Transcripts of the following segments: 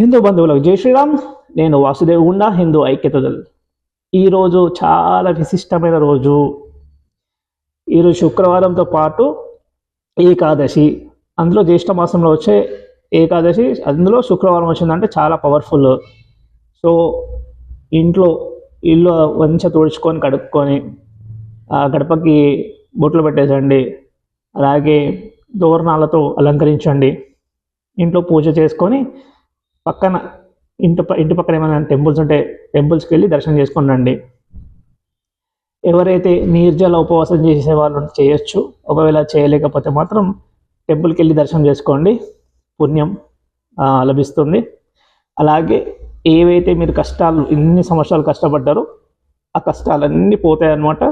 హిందూ బంధువులకు జై శ్రీరామ్. నేను వాసుదేవ్ గుండా హిందూ ఐక్యత దళ్ ఈరోజు చాలా విశిష్టమైన రోజు. ఈరోజు శుక్రవారంతో పాటు ఏకాదశి. అందులో జ్యేష్ఠ మాసంలో వచ్చే ఏకాదశి అందులో శుక్రవారం వచ్చిందంటే చాలా పవర్ఫుల్. సో ఇంట్లో ఇల్లు వంచ తుడుచుకొని కడుక్కొని గడపకి బొట్లు పెట్టేసండి. అలాగే దోరణాలతో అలంకరించండి. ఇంట్లో పూజ చేసుకొని పక్కన ఇంటి ప- ఇంటి పక్కన ఏమైనా టెంపుల్స్ ఉంటే టెంపుల్స్కి వెళ్ళి దర్శనం చేసుకొని రండి. ఎవరైతే నీర్జల ఉపవాసం చేసే వాళ్ళు చేయొచ్చు. ఒకవేళ చేయలేకపోతే మాత్రం టెంపుల్కి వెళ్ళి దర్శనం చేసుకోండి. పుణ్యం లభిస్తుంది. అలాగే ఏవైతే మీరు కష్టాలు ఎన్ని సంవత్సరాలు కష్టపడ్డారో ఆ కష్టాలన్నీ పోతాయి అన్నమాట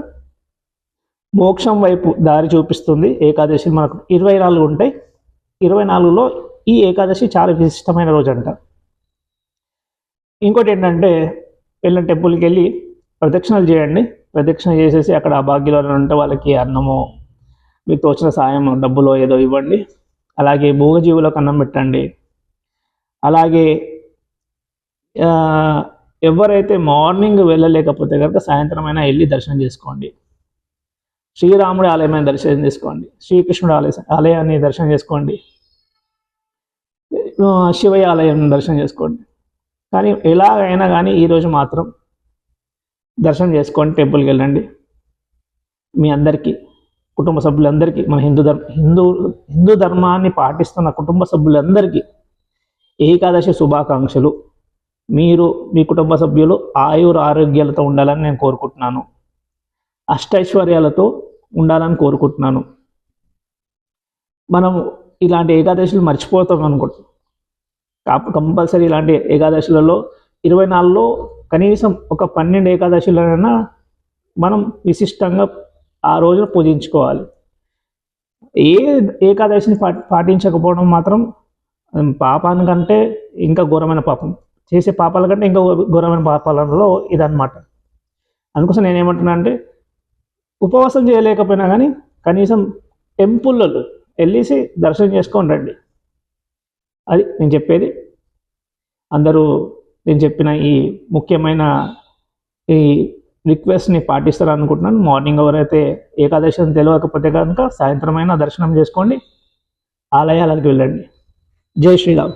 మోక్షం వైపు దారి చూపిస్తుంది. ఏకాదశి మనకు ఇరవై నాలుగు ఉంటాయి. ఇరవై నాలుగులో ఈ ఏకాదశి చాలా విశిష్టమైన రోజు అంట ఇంకోటి ఏంటంటే వెళ్ళిన టెంపుల్కి వెళ్ళి ప్రదక్షిణలు చేయండి. ప్రదక్షిణ చేసేసి అక్కడ ఆ ఉంటే వాళ్ళకి అన్నము మీకు తోచిన సాయం డబ్బులో ఏదో ఇవ్వండి. అలాగే మూగజీవులకు అన్నం పెట్టండి. అలాగే ఎవరైతే మార్నింగ్ వెళ్ళలేకపోతే కనుక సాయంత్రం అయినా వెళ్ళి దర్శనం చేసుకోండి. శ్రీరాముడి ఆలయమైన దర్శనం చేసుకోండి. శ్రీకృష్ణుడి ఆలయ ఆలయాన్ని దర్శనం చేసుకోండి. శివయాలయం దర్శనం చేసుకోండి. కానీ ఎలాగైనా కానీ ఈరోజు మాత్రం దర్శనం చేసుకోండి టెంపుల్కి వెళ్ళండి. మీ అందరికీ కుటుంబ సభ్యులందరికీ మన హిందూ ధర్మ హిందూ హిందూ ధర్మాన్ని పాటిస్తున్న కుటుంబ సభ్యులందరికీ ఏకాదశి శుభాకాంక్షలు. మీరు మీ కుటుంబ సభ్యులు ఆయుర ఆరోగ్యాలతో ఉండాలని నేను కోరుకుంటున్నాను. అష్టైశ్వర్యాలతో ఉండాలని కోరుకుంటున్నాను. మనం ఇలాంటి ఏకాదశులు మర్చిపోతాం అనుకుంటున్నాం. కంపల్సరీ ఇలాంటి ఏకాదశులలో ఇరవై నాలుగులో కనీసం ఒక పన్నెండు ఏకాదశులనైనా మనం విశిష్టంగా ఆ రోజున పూజించుకోవాలి. ఏ ఏకాదశిని పా పాటించకపోవడం మాత్రం పాపానికంటే ఇంకా ఘోరమైన పాపం. చేసే పాపాల కంటే ఇంకా ఘోరమైన పాపాలలో ఇదన్నమాట. అందుకోసం నేనేమంటున్నా అంటే ఉపవాసం చేయలేకపోయినా కానీ కనీసం టెంపుల్లో వెళ్ళేసి దర్శనం చేసుకొని రండి. అది నేను చెప్పేది. అందరూ నేను చెప్పిన ఈ ముఖ్యమైన ఈ రిక్వెస్ట్ని పాటిస్తారు అనుకుంటున్నాను మార్నింగ్ ఎవరైతే ఏకాదశి అని తెలియకపోతే కనుక సాయంత్రం అయినా దర్శనం చేసుకోండి. ఆలయాలకు వెళ్ళండి. జై శ్రీరామ్.